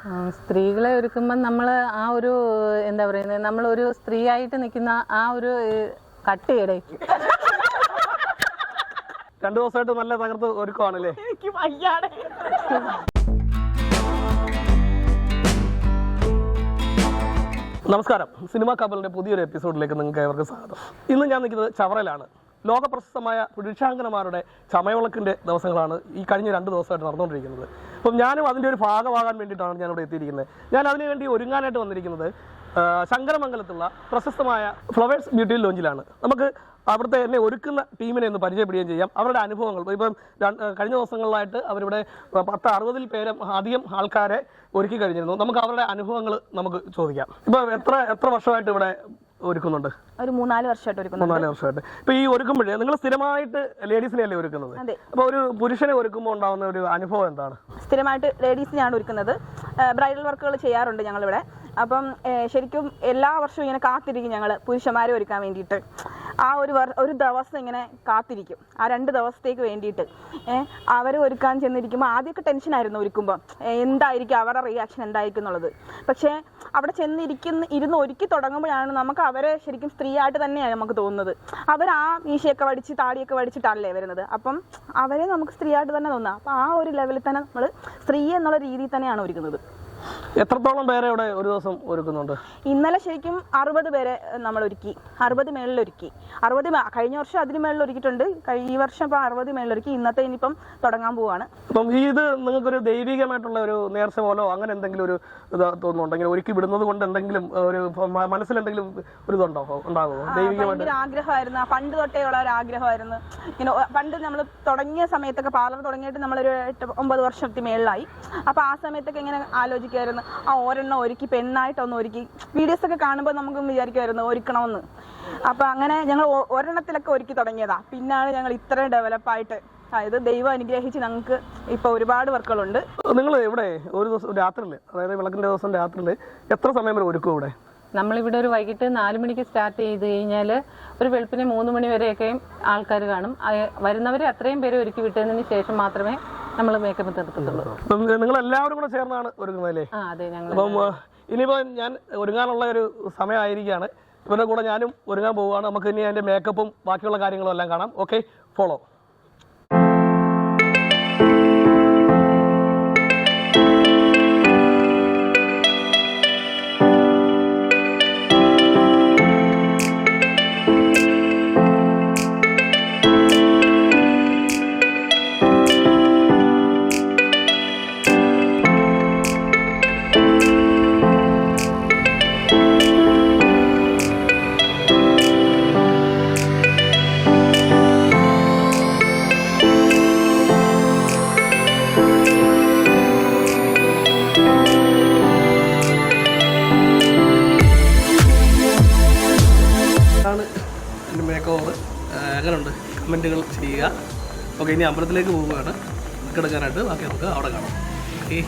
ആ, സ്ത്രീകളെ ഒരുക്കുമ്പോൾ നമ്മൾ ആ ഒരു എന്താ പറയുന്നത് ഒരു സ്ത്രീ ആയിട്ട് നിൽക്കുന്ന ആ ഒരു കട്ട് ഇടയ്ക്ക് രണ്ടു ദിവസമായിട്ട് നല്ല തകർത്ത് ഒരുക്കുവാണല്ലേ? എനിക്ക് വയ്യാടെ. നമസ്കാരം. സിനിമാ കബലിന്റെ പുതിയൊരു എപ്പിസോഡിലേക്ക് നിങ്ങൾക്ക് ഏവർക്കും സ്വാഗതം. ഇന്ന് ഞാൻ നിൽക്കുന്നത് ചവറയിലാണ്. ലോകപ്രശസ്തമായ പുരുഷാംഗനമാരുടെ ചമയവിളക്കിന്റെ ദിവസങ്ങളാണ് ഈ കഴിഞ്ഞ രണ്ട് ദിവസമായിട്ട് നടന്നുകൊണ്ടിരിക്കുന്നത്. അപ്പം ഞാനും അതിന്റെ ഒരു ഭാഗമാകാൻ വേണ്ടിയിട്ടാണ് ഞാനിവിടെ എത്തിയിരിക്കുന്നത്. ഞാൻ അതിനുവേണ്ടി ഒരുങ്ങാനായിട്ട് വന്നിരിക്കുന്നത് ശങ്കരമംഗലത്തുള്ള പ്രശസ്തമായ ഫ്ലവേഴ്സ് ബ്യൂട്ടി ലോഞ്ചിലാണ്. നമുക്ക് അവിടുത്തെ എന്നെ ഒരുക്കുന്ന ടീമിനെ ഒന്ന് പരിചയപ്പെടുകയും ചെയ്യാം. അവരുടെ അനുഭവങ്ങൾ. ഇപ്പം കഴിഞ്ഞ ദിവസങ്ങളിലായിട്ട് അവരിവിടെ പത്ത് അറുപതിൽ പേരും അധികം ആൾക്കാരെ ഒരുക്കി കഴിഞ്ഞിരുന്നു. നമുക്ക് അവരുടെ അനുഭവങ്ങൾ നമുക്ക് ചോദിക്കാം. ഇപ്പം എത്ര എത്ര വർഷമായിട്ട് ഇവിടെ ഒരുക്കുന്നുണ്ട്? ഒരു മൂന്നാൽ വർഷമായിട്ട് ഒരുക്കുന്നു മൂന്നാൽ വർഷമായിട്ട്. ഇപ്പൊ ഈ ഒരുക്കുമ്പോഴേ നിങ്ങൾ സ്ഥിരമായിട്ട് ലേഡീസിനെ അല്ലേ ഒരുക്കുന്നത്? അതെ. അപ്പൊ ഒരു പുരുഷനെ ഒരുക്കുമ്പോൾ ഉണ്ടാവുന്ന ഒരു അനുഭവം എന്താണ്? സ്ഥിരമായിട്ട് ലേഡീസിനെയാണ് ഒരുക്കുന്നത്. ബ്രൈഡൽ വർക്കുകൾ ചെയ്യാറുണ്ട് ഞങ്ങളിവിടെ. അപ്പം ശരിക്കും എല്ലാ വർഷവും ഇങ്ങനെ കാത്തിരിക്കും ഞങ്ങൾ പുരുഷന്മാരെ ഒരുക്കാൻ വേണ്ടിയിട്ട്. ആ ഒരു ഒരു ദിവസം ഇങ്ങനെ കാത്തിരിക്കും. ആ രണ്ട് ദിവസത്തേക്ക് വേണ്ടിയിട്ട്. അവരെ ഒരുക്കാൻ ചെന്നിരിക്കുമ്പോൾ ആദ്യമൊക്കെ ടെൻഷനായിരുന്നു ഒരുക്കുമ്പോൾ എന്തായിരിക്കും? അവരുടെ റിയാക്ഷൻ എന്തായിരിക്കും എന്നുള്ളത്. പക്ഷേ അവിടെ ചെന്നിരിക്കുന്ന ഇരുന്ന് ഒരുക്കി തുടങ്ങുമ്പോഴാണ് നമുക്ക് അവരെ ശരിക്കും സ്ത്രീയായിട്ട് തന്നെയാണ് നമുക്ക് തോന്നുന്നത്. അവർ ആ മീശയൊക്കെ വടിച്ച് താടിയൊക്കെ വടിച്ചിട്ടല്ലേ വരുന്നത്. അപ്പം അവരെ നമുക്ക് സ്ത്രീയായിട്ട് തന്നെ തോന്നുക അപ്പം ആ ഒരു ലെവലിൽ തന്നെ നമ്മൾ സ്ത്രീ എന്നുള്ള രീതിയിൽ തന്നെയാണ് ഒരുക്കുന്നത്. എത്രത്തോളം പേരെ ഇവിടെ ഒരു ദിവസം ഒരുക്കുന്നുണ്ട്? ഇന്നലെ ശരിക്കും അറുപത് പേരെ നമ്മൾ ഒരുക്കി അറുപത് മേളിൽ ഒരുക്കി അറുപത് കഴിഞ്ഞ വർഷം അതിന് മേളിൽ ഒരുക്കിയിട്ടുണ്ട് ഈ വർഷം ഇപ്പം അറുപത് മേളിൽ ഒരുക്കി ഇന്നത്തെ ഇനിയിപ്പം തുടങ്ങാൻ പോവാണ്. അപ്പം ഈ ഇത് നിങ്ങൾക്കൊരു ദൈവികമായിട്ടുള്ള ഒരു നേർച്ച പോലോ അങ്ങനെ എന്തെങ്കിലും ഒരു ഇത് തോന്നുന്നുണ്ടെങ്കിൽ ഒരുക്കി വിടുന്നത് കൊണ്ട് എന്തെങ്കിലും ഒരു മനസ്സിൽ എന്തെങ്കിലും ഒരു ഇതുണ്ടോ? ഉണ്ടാകുമോ ദൈവികമായിട്ട്? ആഗ്രഹമായിരുന്നു. പണ്ട് തൊട്ടേ ഉള്ള ഒരു ആഗ്രഹമായിരുന്നു. ഇങ്ങനെ പണ്ട് നമ്മൾ തുടങ്ങിയ സമയത്തൊക്കെ പാർലർ തുടങ്ങിയിട്ട് നമ്മളൊരു എട്ട് ഒമ്പത് വർഷത്തിന് മേളിലായി. അപ്പോൾ ആ സമയത്തൊക്കെ ഇങ്ങനെ ആലോചിക്കുമായിരുന്നു ആ ഒരെണ്ണം ഒരുക്കി പെണ്ണായിട്ടൊന്ന് ഒരുക്കി. വീഡിയോസ് ഒക്കെ കാണുമ്പോൾ നമുക്ക് വിചാരിക്കുമായിരുന്നു ഒരുക്കണമെന്ന്. അപ്പോൾ അങ്ങനെ ഞങ്ങൾ ഒരെണ്ണത്തിലൊക്കെ ഒരുക്കി തുടങ്ങിയതാ. പിന്നാണ് ഞങ്ങൾ ഇത്രയും ഡെവലപ്പായിട്ട് അതായത് ദൈവം അനുഗ്രഹിച്ച് ഞങ്ങൾക്ക് ഇപ്പൊ ഒരുപാട് വർക്കുകളുണ്ട്. നിങ്ങൾ ഇവിടെ ഒരു ദിവസം രാത്രിയിൽ അതായത് വിളക്കിന്റെ ദിവസം രാത്രിയിൽ എത്ര സമയം വരെ ഒരുക്കും ഇവിടെ നമ്മളിവിടെ ഒരു വൈകിട്ട് നാല് മണിക്ക് സ്റ്റാർട്ട് ചെയ്ത് കഴിഞ്ഞാൽ ഒരു വെളുപ്പിന് മൂന്ന് മണി വരെയൊക്കെയും ആൾക്കാർ കാണും. ആ, വരുന്നവരെ അത്രയും പേരെ ഒരുക്കി വിട്ടതിന് ശേഷം മാത്രമേ നമ്മൾ മേക്കപ്പ് അപ്പം നിങ്ങൾ എല്ലാവരും കൂടെ ചേർന്നാണ് ഒരുങ്ങുന്നത് അല്ലേ അതെ ഞങ്ങൾ അപ്പം ഇനിയിപ്പോ ഞാൻ ഒരുങ്ങാനുള്ള ഒരു സമയമായിരിക്കുകയാണ് ഇവരുടെ കൂടെ ഞാനും ഒരുങ്ങാൻ പോവുകയാണ്. നമുക്ക് ഇനി അതിന്റെ മേക്കപ്പും ബാക്കിയുള്ള കാര്യങ്ങളും എല്ലാം കാണാം. ഓക്കെ ഫോളോ ഇതാണ് എന്റെ മേക്ക് ഓവർ എങ്ങനെയുണ്ട് കമന്റുകൾ ചെയ്യുക. ഓക്കെ ഇനി അമ്പലത്തിലേക്ക് പോവുകയാണ്. കിടക്കാനായിട്ട്. ബാക്കി നമുക്ക് അവിടെ കാണാം. ഓക്കെ.